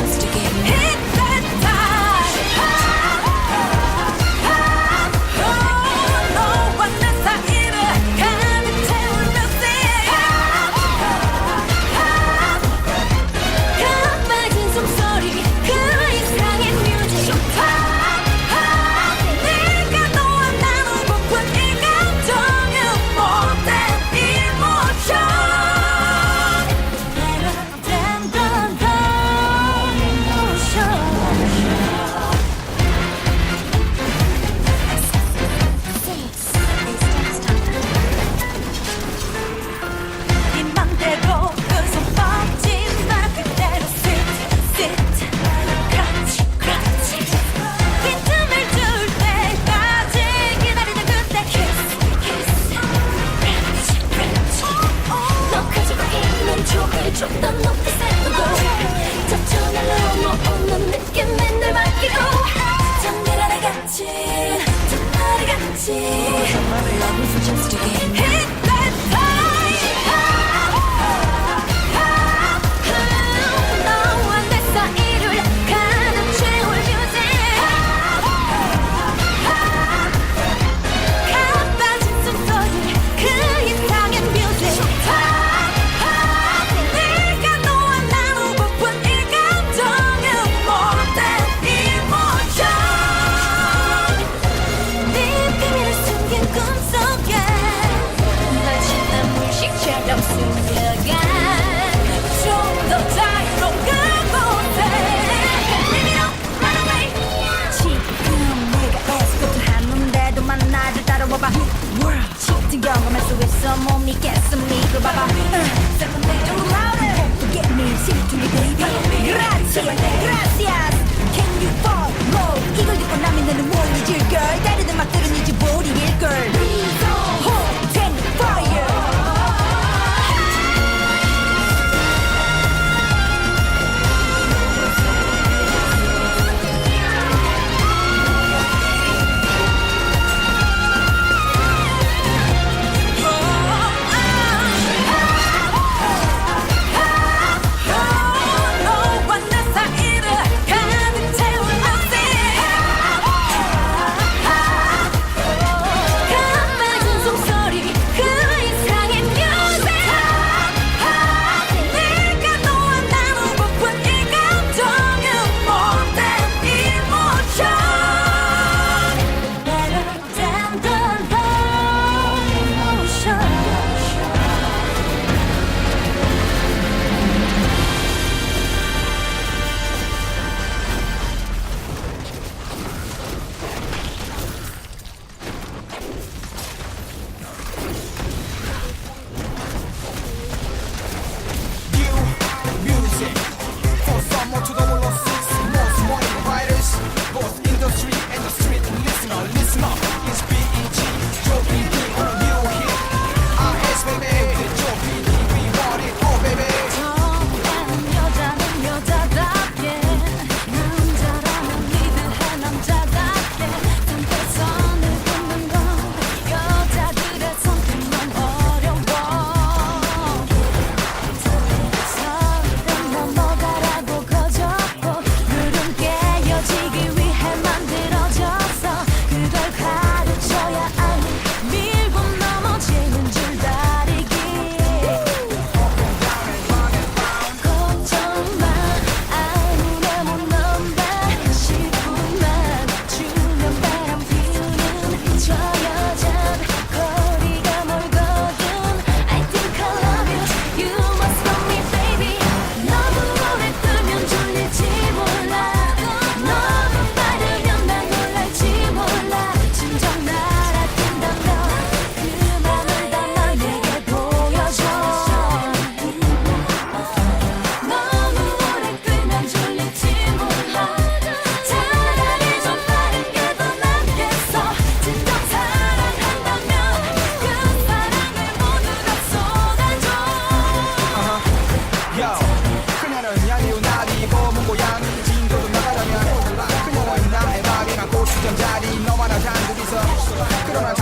just just a game. try. Could I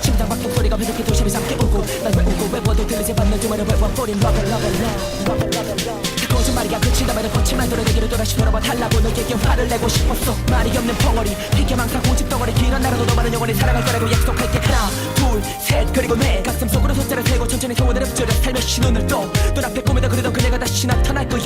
심장 박동 소리가 회복해 도심이 잠게 오고 날 외우고 외워도 들리지 않는 주말에 외워버린 러블 러블 러블 러블 러블 거짓말이야 그친다면 거치만 돌아내기를 또다시 돌아봐 달라고 너에게 화를 내고 싶었어. 말이 없는 벙어리 피켓망상 고집 덩어리 길은 나라도 너만은 영원히 사랑할 거라고 약속할게. 하나 둘셋 그리고 내 가슴 속으로 숫자를 세고 천천히 소원을 읊조려 살며시 눈을 떠. 눈앞에 꿈에다 그리던 그녀가 다시 나타날 거야